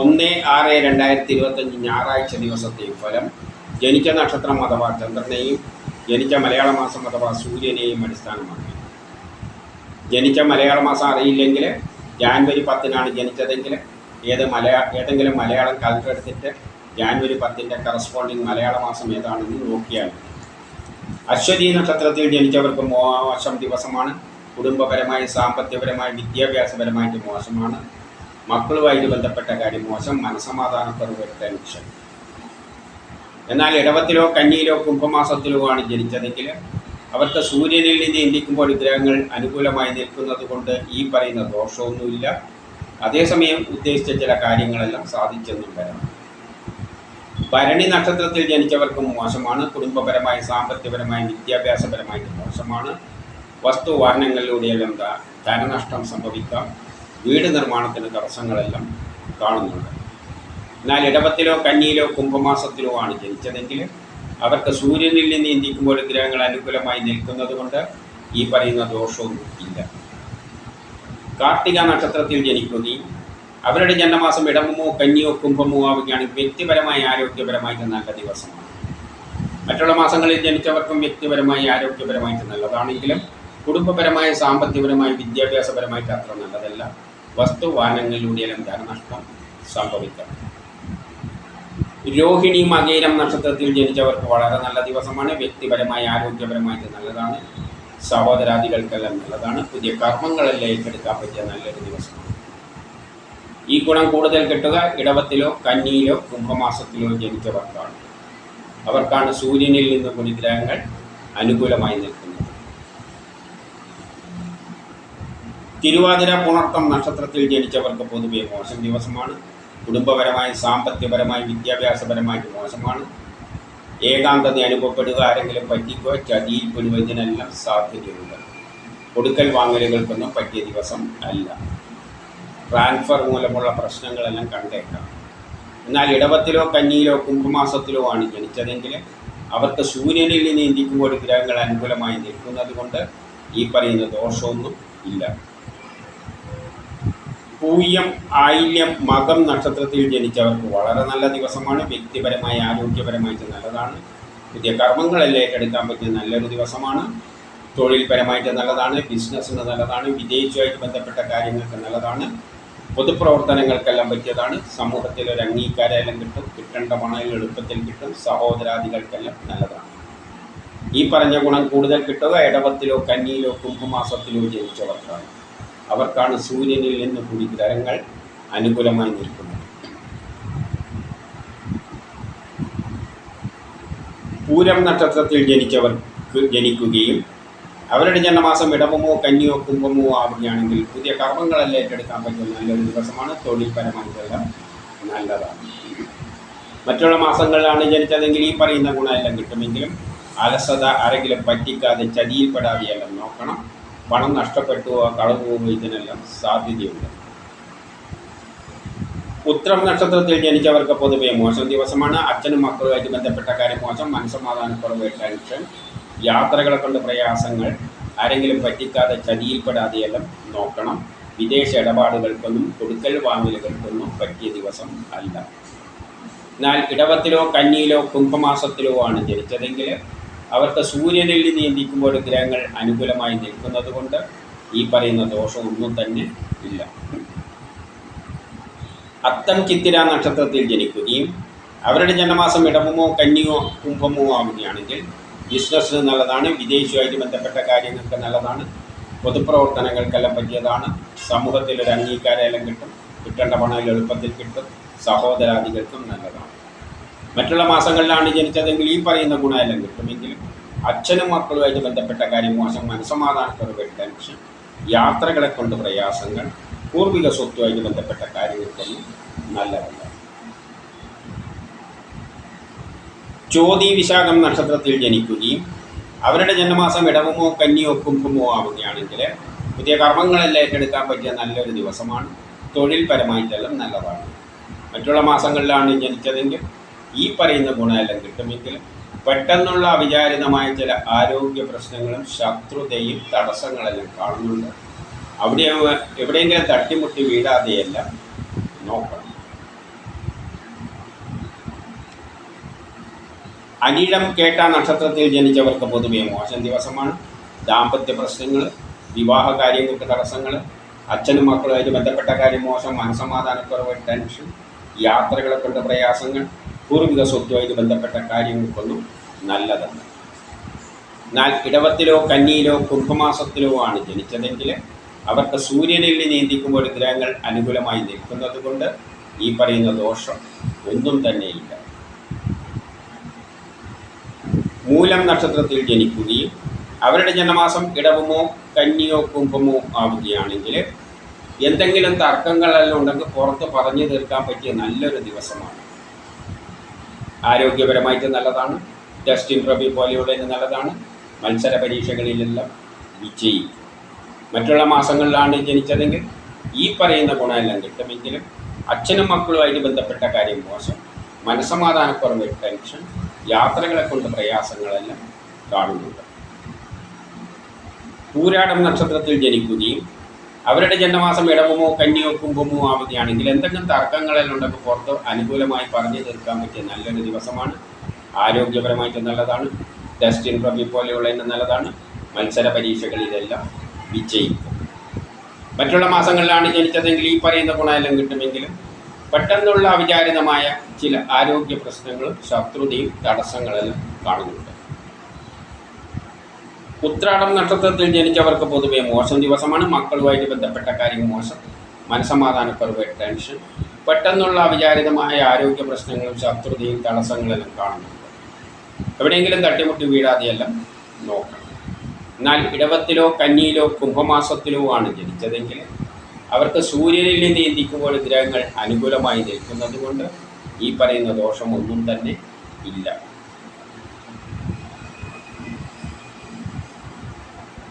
ഒന്ന് ആറ് രണ്ടായിരത്തി ഇരുപത്തഞ്ച് ഞായറാഴ്ച ദിവസത്തെ ഫലം ജനിച്ച നക്ഷത്രം അഥവാ ചന്ദ്രനെയും ജനിച്ച മലയാള മാസം അഥവാ സൂര്യനെയും അടിസ്ഥാനമാക്കി. ജനിച്ച മലയാള മാസം അറിയില്ലെങ്കിൽ ജാൻവരി പത്തിനാണ് ജനിച്ചതെങ്കിൽ ഏത് മലയാ ഏതെങ്കിലും മലയാളം കാലത്ത് എടുത്തിട്ട് ജാൻവരി പത്തിന്റെ കറസ്പോണ്ടിങ് മലയാള മാസം ഏതാണെന്ന് നോക്കിയാൽ. അശ്വതി നക്ഷത്രത്തിൽ ജനിച്ചവർക്ക് മോശം ദിവസമാണ്. കുടുംബപരമായി സാമ്പത്തികപരമായി വിദ്യാഭ്യാസപരമായിട്ട് മോശമാണ്. മക്കളുമായിട്ട് ബന്ധപ്പെട്ട കാര്യം മോശം മനസമാധാനക്കുറവ് വിഷയം എന്നാൽ ഇടവത്തിലോ കന്നിയിലോ കുംഭമാസത്തിലോ ആണ് ജനിച്ചതെങ്കിൽ അവർക്ക് സൂര്യനിൽ നിന്ന് ഇന്ത്യക്കുമ്പോൾ ഗ്രഹങ്ങൾ അനുകൂലമായി നിൽക്കുന്നത് കൊണ്ട് ഈ പറയുന്ന ദോഷമൊന്നുമില്ല. അതേസമയം ഉദ്ദേശിച്ച ചില കാര്യങ്ങളെല്ലാം സാധിച്ചെന്നും വരാം. ഭരണി നക്ഷത്രത്തിൽ ജനിച്ചവർക്കും മോശമാണ്. കുടുംബപരമായി സാമ്പത്തികപരമായി വിദ്യാഭ്യാസപരമായിട്ട് മോശമാണ്. വസ്തുവാഹനങ്ങളിലൂടെയെല്ലാം ധനനഷ്ടം സംഭവിക്കാം. വീട് നിർമ്മാണത്തിന് തടസ്സങ്ങളെല്ലാം കാണുന്നുണ്ട്. എന്നാൽ ഇടവത്തിലോ കന്നിയിലോ കുംഭമാസത്തിലോ ആണ് ജനിച്ചതെങ്കിൽ അവർക്ക് സൂര്യനിൽ നിന്ന് ഇന്ത്യക്കുമ്പോൾ ഗ്രഹങ്ങൾ അനുകൂലമായി നിൽക്കുന്നത് കൊണ്ട് ഈ പറയുന്ന ദോഷവും ഇല്ല. കാർത്തിക നക്ഷത്രത്തിൽ ജനിക്കുകയും അവരുടെ ജന്മമാസം ഇടമോ കന്നിയോ കുംഭമോ ആവുകയാണ് വ്യക്തിപരമായി ആരോഗ്യപരമായിട്ട് നല്ല ദിവസമാണ്. മറ്റുള്ള മാസങ്ങളിൽ ജനിച്ചവർക്കും വ്യക്തിപരമായി ആരോഗ്യപരമായിട്ട് നല്ലതാണെങ്കിലും കുടുംബപരമായി സാമ്പത്തികപരമായി വിദ്യാഭ്യാസപരമായിട്ട് അത്ര നല്ലതല്ല. വസ്തുവാഹനങ്ങളിലൂടെയെല്ലാം ധനനഷ്ടം സംഭവിക്കാം രോഹിണി മകേരം നക്ഷത്രത്തിൽ ജനിച്ചവർക്ക് വളരെ നല്ല ദിവസമാണ്. വ്യക്തിപരമായി ആരോഗ്യപരമായിട്ട് നല്ലതാണ്. സഹോദരാദികൾക്കെല്ലാം നല്ലതാണ്. പുതിയ കർമ്മങ്ങളെല്ലാം ഏറ്റെടുക്കാൻ പറ്റിയ നല്ലൊരു ദിവസമാണ്. ഈ ഗുണം കൂടുതൽ കിട്ടുക ഇടവത്തിലോ കന്നിയിലോ കുംഭമാസത്തിലോ ജനിച്ചവർക്കാണ്. അവർക്കാണ് സൂര്യനിൽ നിന്ന് കൂടി ഗ്രഹങ്ങൾ അനുകൂലമായി നിൽക്കുന്നത്. തിരുവാതിര പുണർത്തം നക്ഷത്രത്തിൽ ജനിച്ചവർക്ക് പൊതുവെ മോശം ദിവസമാണ്. കുടുംബപരമായി സാമ്പത്തികപരമായി വിദ്യാഭ്യാസപരമായിട്ട് മോശമാണ്. ഏകാന്തത അനുഭവപ്പെടുക ആരെങ്കിലും പറ്റിക്കുക ചതിയിൽപ്പെടുക ഇതിനെല്ലാം സാധ്യതയുണ്ട്. കൊടുക്കൽ വാങ്ങലുകൾക്കൊന്നും പറ്റിയ ദിവസം അല്ല. ട്രാൻസ്ഫർ മൂലമുള്ള പ്രശ്നങ്ങളെല്ലാം കണ്ടേക്കാം. എന്നാൽ ഇടവത്തിലോ കന്നിയിലോ കുംഭമാസത്തിലോ ആണ് ജനിച്ചതെങ്കിൽ അവർക്ക് സൂര്യനിൽ നിന്ന് ഇന്ത്യക്കുമ്പോൾ ഗ്രഹങ്ങൾ അനുകൂലമായി നിൽക്കുന്നത് കൊണ്ട് ഈ പറയുന്ന ദോഷമൊന്നും ഇല്ല. പൂയം ആയില്യം മകം നക്ഷത്രത്തിൽ ജനിച്ചവർക്ക് വളരെ നല്ല ദിവസമാണ്. വ്യക്തിപരമായി ആരോഗ്യപരമായിട്ട് നല്ലതാണ്. പുതിയ കർമ്മങ്ങളെല്ലാം ഏറ്റെടുക്കാൻ പറ്റിയ നല്ലൊരു ദിവസമാണ്. തൊഴിൽപരമായിട്ട് നല്ലതാണ്. ബിസിനസ്സിന് നല്ലതാണ്. വിദേശവുമായിട്ട് ബന്ധപ്പെട്ട കാര്യങ്ങൾക്ക് നല്ലതാണ്. പൊതുപ്രവർത്തനങ്ങൾക്കെല്ലാം പറ്റിയതാണ്. സമൂഹത്തിൽ ഒരു അംഗീകാരമെല്ലാം കിട്ടും. കിട്ടേണ്ട പണം എളുപ്പത്തിൽ കിട്ടും. സഹോദരാദികൾക്കെല്ലാം നല്ലതാണ്. ഈ പറഞ്ഞ ഗുണം കൂടുതൽ കിട്ടുക. ഇടവത്തിലോ കന്നിയിലോ കുംഭമാസത്തിലോ ജനിച്ചവർക്കാണ്. അവർക്കാണ് സൂര്യനിൽ നിന്ന് കൂടി ഗ്രഹങ്ങൾ അനുകൂലമായി നിൽക്കുന്നത്. പൂരം നക്ഷത്രത്തിൽ ജനിച്ചവർക്ക് ജനിക്കുകയും അവരുടെ ജന്മമാസം ഇടവമോ കന്നിയോ കുംഭമോ ആവുകയാണെങ്കിൽ പുതിയ കർമ്മങ്ങളെല്ലാം ഏറ്റെടുക്കാൻ പറ്റുന്ന നല്ലൊരു ദിവസമാണ്. തൊഴിൽപരമായിട്ടെല്ലാം നല്ലതാണ്. മറ്റുള്ള മാസങ്ങളിലാണ് ജനിച്ചതെങ്കിൽ ഈ പറയുന്ന ഗുണമെല്ലാം കിട്ടുമെങ്കിലും അലസത ആരെങ്കിലും പറ്റിക്കാതെ ചതിയിൽപ്പെടാതെയെല്ലാം നോക്കണം. പണം നഷ്ടപ്പെട്ടുവോ കളവ് പോവുകയോ ഇതിനെല്ലാം സാധ്യതയുണ്ട്. ഉത്തരം നക്ഷത്രത്തിൽ ജനിച്ചവർക്ക് പൊതുവേ മോശം ദിവസമാണ്. അച്ഛനും മക്കളുമായിട്ട് ബന്ധപ്പെട്ട കാര്യം മോശം. മനസ്സമാധാനക്കുറവ് ടെൻഷൻ യാത്രകളെ കൊണ്ട് പ്രയാസങ്ങൾ ആരെങ്കിലും പറ്റിക്കാതെ ചതിയിൽപ്പെടാതെയെല്ലാം നോക്കണം. വിദേശ ഇടപാടുകൾക്കൊന്നും കൊടുക്കൽ വാങ്ങലുകൾക്കൊന്നും പറ്റിയ ദിവസം അല്ല. എന്നാൽ ഇടവത്തിലോ കന്നിയിലോ കുംഭമാസത്തിലോ ആണ് ജനിച്ചതെങ്കിൽ അവർക്ക് സൂര്യനിൽ നിന്ന് ചിന്തിക്കുമ്പോൾ ഗ്രഹങ്ങൾ അനുകൂലമായി നിൽക്കുന്നത് കൊണ്ട് ഈ പറയുന്ന ദോഷമൊന്നും തന്നെ ഇല്ല. അത്തം ചിത്തിര നക്ഷത്രത്തിൽ ജനിക്കുകയും അവരുടെ ജന്മമാസം ഇടവമോ കന്നിയോ കുംഭമോ ആവുകയാണെങ്കിൽ ബിസിനസ്സിന് നല്ലതാണ് വിദേശവുമായിട്ട് ബന്ധപ്പെട്ട കാര്യങ്ങൾക്ക് നല്ലതാണ് പൊതുപ്രവർത്തനങ്ങൾക്കെല്ലാം പറ്റിയതാണ് സമൂഹത്തിൽ ഒരു അംഗീകാരം എല്ലാം കിട്ടും കിട്ടേണ്ട പണം എളുപ്പത്തിൽ കിട്ടും സഹോദരാദികൾക്കും നല്ലതാണ്. മറ്റുള്ള മാസങ്ങളിലാണ് ജനിച്ചതെങ്കിൽ ഈ പറയുന്ന ഗുണമെല്ലാം കിട്ടുമെങ്കിലും അച്ഛനും മക്കളുമായിട്ട് ബന്ധപ്പെട്ട കാര്യം മോശം മനസ്സമാധാനത്തോടെ ടെൻഷൻ യാത്രകളെ കൊണ്ട് പ്രയാസങ്ങൾ പൂർവിക സ്വത്തുമായിട്ട് ബന്ധപ്പെട്ട കാര്യങ്ങൾക്കൊന്നും നല്ലതല്ല. ചോതി വിശാഖം നക്ഷത്രത്തിൽ ജനിക്കുകയും അവരുടെ ജന്മമാസം ഇടവമോ കന്നിയോ കുംഭമോ ആവുകയാണെങ്കിൽ പുതിയ കർമ്മങ്ങളെല്ലാം ഏറ്റെടുക്കാൻ പറ്റിയ നല്ലൊരു ദിവസമാണ്. തൊഴിൽപരമായിട്ടെല്ലാം നല്ലതാണ്. മറ്റുള്ള മാസങ്ങളിലാണ് ജനിച്ചതെങ്കിൽ ഈ പറയുന്ന ഗുണമെല്ലാം കിട്ടുമെങ്കിൽ പെട്ടെന്നുള്ള അവിചാരിതമായ ചില ആരോഗ്യ പ്രശ്നങ്ങളും ശത്രുതയും തടസ്സങ്ങളെല്ലാം കാണുന്നുണ്ട്. അവിടെ എവിടെയെങ്കിലും തട്ടിമുട്ടി വീഴാതെയെല്ലാം നോക്കണം. അനിഴം കേട്ട നക്ഷത്രത്തിൽ ജനിച്ചവർക്ക് പൊതുവെ മോശം ദിവസമാണ്. ദാമ്പത്യ പ്രശ്നങ്ങൾ വിവാഹ കാര്യങ്ങൾക്ക് തടസ്സങ്ങൾ അച്ഛനും മക്കളുമായിട്ട് ബന്ധപ്പെട്ട കാര്യം മോശം മനസമാധാനക്കുറവ് ടെൻഷൻ യാത്രകളെ കൊണ്ട് പ്രയാസങ്ങൾ പൂർവിക സ്വത്തുമായിട്ട് ബന്ധപ്പെട്ട കാര്യങ്ങൾക്കൊന്നും നല്ലതല്ല. എന്നാൽ ഇടവത്തിലോ കന്നിയിലോ കുംഭമാസത്തിലോ ആണ് ജനിച്ചതെങ്കിൽ അവർക്ക് സൂര്യനിൽ നീന്തിക്കുമ്പോൾ ഗ്രഹങ്ങൾ അനുകൂലമായി നിൽക്കുന്നത് കൊണ്ട് ഈ പറയുന്ന ദോഷം ഒന്നും തന്നെയില്ല. മൂലം നക്ഷത്രത്തിൽ ജനിക്കുകയും അവരുടെ ജനമാസം ഇടവമോ കന്നിയോ കുംഭമോ ആവുകയാണെങ്കിൽ എന്തെങ്കിലും തർക്കങ്ങളെല്ലാം ഉണ്ടെങ്കിൽ പുറത്ത് പറഞ്ഞു തീർക്കാൻ പറ്റിയ നല്ലൊരു ദിവസമാണ്. ആരോഗ്യപരമായിട്ട് നല്ലതാണ്. ജസ്റ്റിൻ റബി പോലെയുള്ള നല്ലതാണ്. മത്സര പരീക്ഷകളിലെല്ലാം വിജയിക്കും മറ്റുള്ള മാസങ്ങളിലാണ് ജനിച്ചതെങ്കിൽ ഈ പറയുന്ന ഗുണമെല്ലാം കിട്ടുമെങ്കിലും അച്ഛനും മക്കളുമായിട്ട് ബന്ധപ്പെട്ട കാര്യം മോശം. മനസമാധാനക്കുറവ് ടെൻഷൻ യാത്രകളെ കൊണ്ട് പ്രയാസങ്ങളെല്ലാം കാണുന്നുണ്ട്. പൂരാടം നക്ഷത്രത്തിൽ ജനിക്കുകയും അവരുടെ ജന്മമാസം ഇടവമോ കന്നിയോ കുംഭമോ ആവുകയാണെങ്കിൽ എന്തെങ്കിലും തർക്കങ്ങളെല്ലാം ഉണ്ടെങ്കിൽ പുറത്ത് അനുകൂലമായി പറഞ്ഞു തീർക്കാൻ പറ്റിയ നല്ലൊരു ദിവസമാണ്. ആരോഗ്യപരമായിട്ട് നല്ലതാണ്. ഡസ്റ്റിൻ പ്രഭി പോലെയുള്ളതിന് നല്ലതാണ്. മത്സര പരീക്ഷകളിലെല്ലാം വിജയിക്കും മറ്റുള്ള മാസങ്ങളിലാണ് ജനിച്ചതെങ്കിൽ ഈ പറയുന്ന ഗുണമെല്ലാം കിട്ടുമെങ്കിലും പെട്ടെന്നുള്ള അവിചാരിതമായ ചില ആരോഗ്യ പ്രശ്നങ്ങളും ശത്രുതയും തടസ്സങ്ങളെല്ലാം കാണുന്നുണ്ട്. ഉത്രാടം നക്ഷത്രത്തിൽ ജനിച്ചവർക്ക് പൊതുവെ മോശം ദിവസമാണ്. മക്കളുമായിട്ട് ബന്ധപ്പെട്ട കാര്യം മോശം. മനസമാധാനക്കുറവ് ടെൻഷൻ പെട്ടെന്നുള്ള അവിചാരിതമായ ആരോഗ്യ പ്രശ്നങ്ങളും ശത്രുതയും തടസ്സങ്ങളെല്ലാം കാണുന്നുണ്ട്. എവിടെയെങ്കിലും തട്ടിമുട്ടി വീഴാതെയെല്ലാം നോക്കണം. എന്നാൽ ഇടവത്തിലോ കന്നിയിലോ കുംഭമാസത്തിലോ ആണ് ജനിച്ചതെങ്കിൽ അവർക്ക് സൂര്യനിൽ നിന്ന് ചിന്തിക്കുമ്പോൾ ഗ്രഹങ്ങൾ അനുകൂലമായി നിൽക്കുന്നത് കൊണ്ട് ഈ പറയുന്ന ദോഷമൊന്നും തന്നെ ഇല്ല.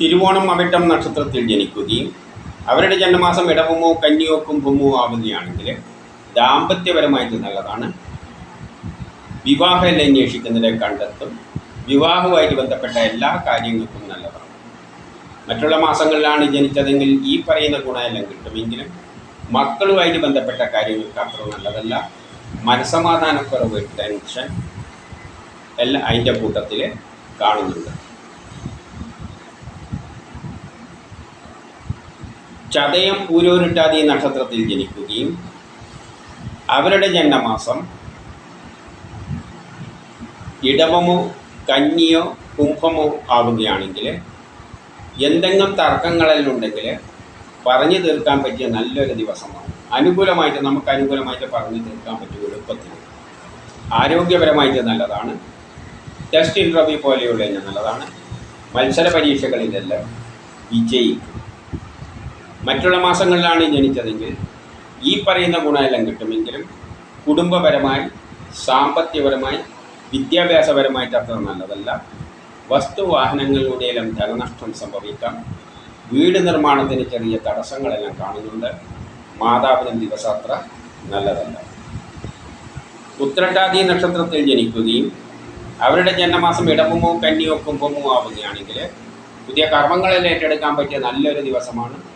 തിരുവോണം അവിട്ടം നക്ഷത്രത്തിൽ ജനിക്കുകയും അവരുടെ ജന്മമാസം ഇടവുമോ കന്നിയോ കുംഭമോ ആവുകയാണെങ്കിൽ ദാമ്പത്യപരമായിട്ട് നല്ലതാണ്. വിവാഹം അന്വേഷിക്കുന്നതിനെ കണ്ടെത്തും. വിവാഹവുമായിട്ട് ബന്ധപ്പെട്ട എല്ലാ കാര്യങ്ങൾക്കും നല്ലതാണ്. മറ്റുള്ള മാസങ്ങളിലാണ് ജനിച്ചതെങ്കിൽ ഈ പറയുന്ന ഗുണമെല്ലാം കിട്ടുമെങ്കിലും മക്കളുമായിട്ട് ബന്ധപ്പെട്ട കാര്യങ്ങൾക്ക് അത്ര നല്ലതല്ല. മനസമാധാനക്കുറവ് ടെൻഷൻ എല്ലാം അതിന്റെ കൂട്ടത്തിൽ കാണുന്നുണ്ട്. ചതയം പൂരോരുട്ടാതി നക്ഷത്രത്തിൽ ജനിക്കുകയും അവരുടെ ജന്മമാസം ഇടവമോ കന്നിയോ കുംഭമോ ആവുകയാണെങ്കിൽ എന്തെങ്കിലും തർക്കങ്ങളെല്ലാം ഉണ്ടെങ്കിൽ പറഞ്ഞു തീർക്കാൻ പറ്റിയ നല്ലൊരു ദിവസമാണ്. അനുകൂലമായിട്ട് നമുക്ക് അനുകൂലമായിട്ട് പറഞ്ഞു തീർക്കാൻ പറ്റും എളുപ്പത്തിൽ. ആരോഗ്യപരമായിട്ട് നല്ലതാണ്. ടെസ്റ്റ് ഇന്റർവ്യൂ പോലെയുള്ള നല്ലതാണ്. മത്സര പരീക്ഷകളിലെല്ലാം വിജയിക്കും. മറ്റുള്ള മാസങ്ങളിലാണ് ജനിച്ചതെങ്കിൽ ഈ പറയുന്ന ഗുണമെല്ലാം കിട്ടുമെങ്കിലും കുടുംബപരമായി സാമ്പത്തികപരമായി വിദ്യാഭ്യാസപരമായിട്ട് അത്ര നല്ലതല്ല വസ്തുവാഹനങ്ങളിലൂടെയെല്ലാം ധനനഷ്ടം സംഭവിക്കാം. വീട് നിർമ്മാണത്തിന് ചെറിയ തടസ്സങ്ങളെല്ലാം കാണുന്നുണ്ട്. മാതാവിനും ദിവസാത്ര നല്ലതല്ല. ഉത്രട്ടാതി നക്ഷത്രത്തിൽ ജനിക്കുകയും അവരുടെ ജന്മമാസം ഇടവമോ കന്നിയോ കുംഭമോ ആവുകയാണെങ്കിൽ പുതിയ കർമ്മങ്ങളെല്ലാം ഏറ്റെടുക്കാൻ പറ്റിയ നല്ലൊരു ദിവസമാണ്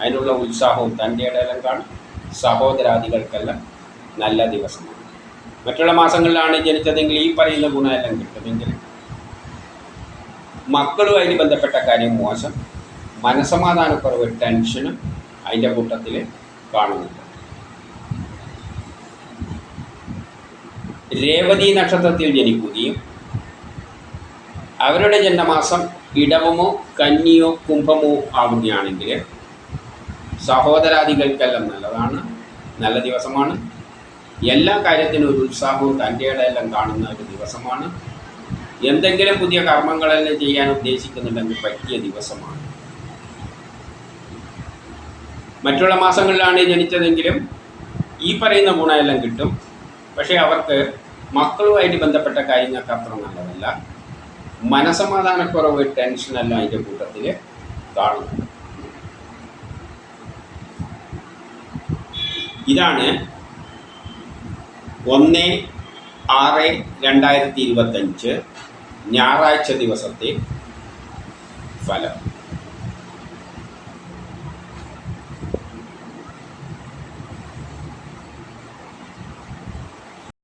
അതിനുള്ള ഉത്സാഹവും തന്റെ ഇടയിലും കാണും. സഹോദരാദികൾക്കെല്ലാം നല്ല ദിവസമാണ്. മറ്റുള്ള മാസങ്ങളിലാണ് ജനിച്ചതെങ്കിൽ ഈ പറയുന്ന ഗുണമെല്ലാം കിട്ടുമെങ്കിൽ മക്കളുമായിട്ട് ബന്ധപ്പെട്ട കാര്യം മോശം. മനസമാധാനക്കുറവ് ടെൻഷനും അതിന്റെ കൂട്ടത്തിൽ കാണുന്നുണ്ട് രേവതി നക്ഷത്രത്തിൽ ജനിക്കുകയും അവരുടെ ജന്മമാസം ഇടവമോ കന്നിയോ കുംഭമോ ആവുകയാണെങ്കിൽ സഹോദരാദികൾക്കെല്ലാം നല്ലതാണ് നല്ല ദിവസമാണ്. എല്ലാ കാര്യത്തിനും ഒരു ഉത്സാഹവും തന്റെ ഇടയെല്ലാം കാണുന്ന ഒരു ദിവസമാണ്. എന്തെങ്കിലും പുതിയ കർമ്മങ്ങളെല്ലാം ചെയ്യാൻ ഉദ്ദേശിക്കുന്നുണ്ടെങ്കിൽ പറ്റിയ ദിവസമാണ്. മറ്റുള്ള മാസങ്ങളിലാണ് ജനിച്ചതെങ്കിലും ഈ പറയുന്ന ഗുണമെല്ലാം കിട്ടും. പക്ഷേ അവർക്ക് മക്കളുമായിട്ട് ബന്ധപ്പെട്ട കാര്യങ്ങൾക്ക് അത്ര നല്ലതല്ല. മനസമാധാനക്കുറവ് ടെൻഷനെല്ലാം അതിന്റെ കൂട്ടത്തിൽ കാണുന്നുണ്ട് ഇതാണ് ഒന്ന് ആറ് രണ്ടായിരത്തി ഇരുപത്തഞ്ച് ഞായറാഴ്ച ദിവസത്തെ ഫലം.